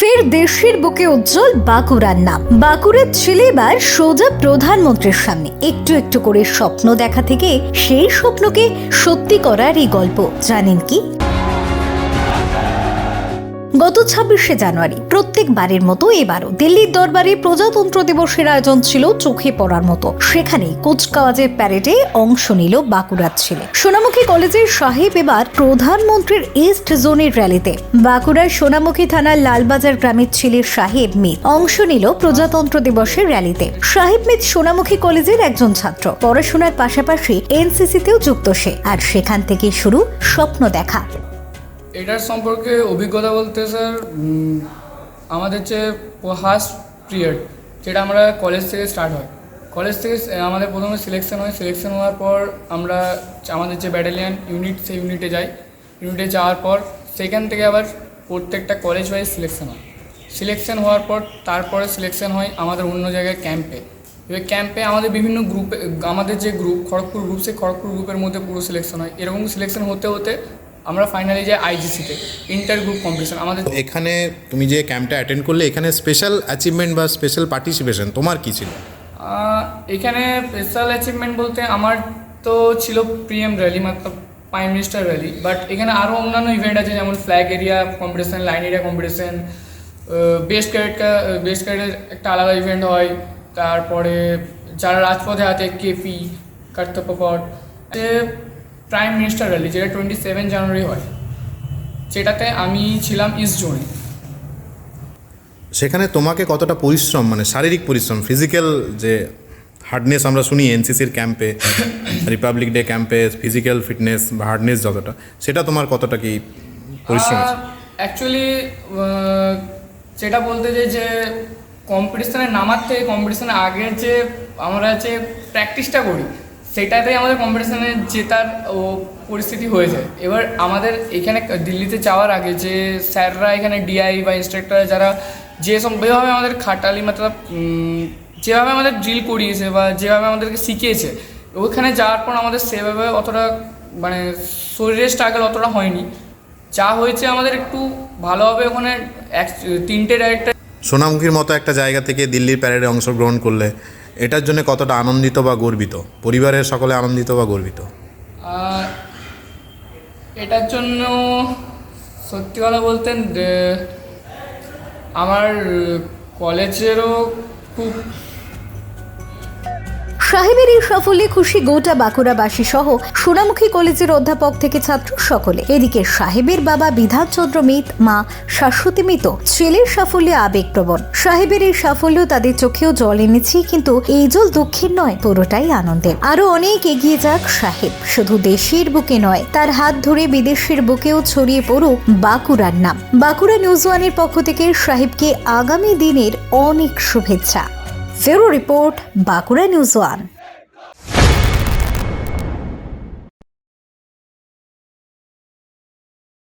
ফের দেশের বুকে উজ্জ্বল বাঁকুড়ার নাম। বাঁকুড়ার ছেলে এবার সোজা প্রধানমন্ত্রীর সামনে। একটু একটু করে স্বপ্ন দেখা থেকে সেই স্বপ্নকে সত্যি করার এই গল্প। জানেন কি? গত ছাব্বিশে জানুয়ারি, প্রত্যেকবারের মতো এবারও দিল্লির দরবারে প্রজাতন্ত্র দিবসের আয়োজন ছিল চোখে পড়ার মতো। সেখানে কুচকাওয়াজের প্যারেডে অংশ নিল বাঁকুড়ার ছেলে। সোনামুখী কলেজের সাহেব এবার প্রধানমন্ত্রীর ইস্ট জোনের র্যালিতে। বাঁকুড়ার সোনামুখী থানার লালবাজার গ্রামের ছেলে সাহেব মিত অংশ নিল প্রজাতন্ত্র দিবসের র্যালিতে। সাহেব মিত সোনামুখী কলেজের একজন ছাত্র। পড়াশোনার পাশাপাশি এনসিসিতেও যুক্ত সে। আর সেখান থেকে শুরু স্বপ্ন দেখা। এটার সম্পর্কে অভিজ্ঞতা বলতে স্যার আমাদের যে ফার্স্ট পিরিয়ড, যেটা আমরা কলেজ থেকে স্টার্ট হয়। কলেজ থেকে আমাদের প্রথমে সিলেকশন হয়। সিলেকশন হওয়ার পর আমরা আমাদের যে ব্যাটালিয়ান ইউনিট সেই ইউনিটে যাই। ইউনিটে যাওয়ার পর সেখান থেকে আবার প্রত্যেকটা কলেজ ওয়াইজ সিলেকশন হয়। সিলেকশন হওয়ার পর তারপরে সিলেকশন হয় আমাদের অন্য জায়গায় ক্যাম্পে এবার ক্যাম্পে আমাদের বিভিন্ন গ্রুপে আমাদের যে গ্রুপ খড়গপুর গ্রুপ সেই খড়গপুর গ্রুপের মধ্যে পুরো সিলেকশন হয়। এরকম সিলেকশন হতে হতে আমরা ফাইনালি যাই আইজিসিতে ইন্টার গ্রুপ কম্পিটিশন আমাদের এখানে তুমি যে ক্যাম্পটা অ্যাটেন্ড করলে এখানে স্পেশাল অ্যাচিভমেন্ট বা স্পেশাল পার্টিসিপেশন তোমার কি ছিল? এখানে স্পেশাল অ্যাচিভমেন্ট বলতে আমার তো ছিল পিএম র্যালি মতলব প্রাইম মিনিস্টার র্যালি বাট এখানে আরও অন্যান্য ইভেন্ট আছে যেমন flag area competition line area competition best ক্যারেটটা best ক্যারেটের একটা আলাদা ইভেন্ট হয় তারপরে যারা রাজপথে আছে KP Kartavyapath prime minister rally যেটা টোয়েন্টি সেভেন জানুয়ারি হয় সেটাতে আমি ছিলাম ইস্ট জোনে সেখানে তোমাকে কতটা পরিশ্রম মানে শারীরিক পরিশ্রম ফিজিক্যাল যে হার্ডনেস আমরা শুনি এনসিসির ক্যাম্পে রিপাবলিক ডে ক্যাম্পে ফিজিক্যাল ফিটনেস বা হার্ডনেস যতটা সেটা তোমার কতটা কি পরিশ্রম অ্যাকচুয়ালি যেটা বলতে চাই যে কম্পিটিশনে নামার থেকে কম্পিটিশনের আগের যে আমরা যে প্র্যাকটিসটা করি সেটাতেই আমাদের কম্পিটিশনে জেতার, ও, পরিস্থিতি হয়ে যায়। এবার আমাদের এখানে দিল্লিতে যাওয়ার আগে যে স্যাররা এখানে ডিআই বা ইনস্ট্রাক্টর যারা যেভাবে আমাদের খাটালি, মতলব যেভাবে আমাদের ড্রিল করিয়েছে বা যেভাবে আমাদেরকে শিখিয়েছে, ওখানে যাওয়ার পর আমাদের সেভাবে অতটা মানে শরীরের স্ট্রাগল অতটা হয়নি। যা হয়েছে আমাদের একটু ভালোভাবে ওখানে, এক, তিনটে ডাইরেক্টর সোনামুখীর মতো একটা জায়গা থেকে দিল্লির প্যারেডে অংশগ্রহণ করলে। এটার জন্য কতটা আনন্দিত বা গর্বিত? পরিবারের সকলে আনন্দিত বা গর্বিত? এটার জন্য সত্যি কথা বলতেন আমার কলেজেরও খুব সাহেবের এই সাফল্যে খুশি গোটা বাঁকুড়াবাসী সহ সোনামুখী কলেজের অধ্যাপক থেকে ছাত্র সকলে। এদিকে সাহেবের বাবা বিধানচন্দ্র মিত, মা শাশ্বতী মিত ছেলের সাফল্যে আবেগপ্রবণ। সাহেবের এই সাফল্য তাদের চোখেও জল এনেছে, কিন্তু এই জল দুঃখের নয়, পুরোটাই আনন্দের। আরও অনেক এগিয়ে যাক সাহেব। শুধু দেশের বুকে নয়, তার হাত ধরে বিদেশের বুকেও ছড়িয়ে পড়ুক বাঁকুড়ার নাম। বাঁকুড়া নিউজ ওয়ানের পক্ষ থেকে সাহেবকে আগামী দিনের অনেক শুভেচ্ছা। ফেরো রিপোর্ট বাঁকুড়া নিউজ ওয়ান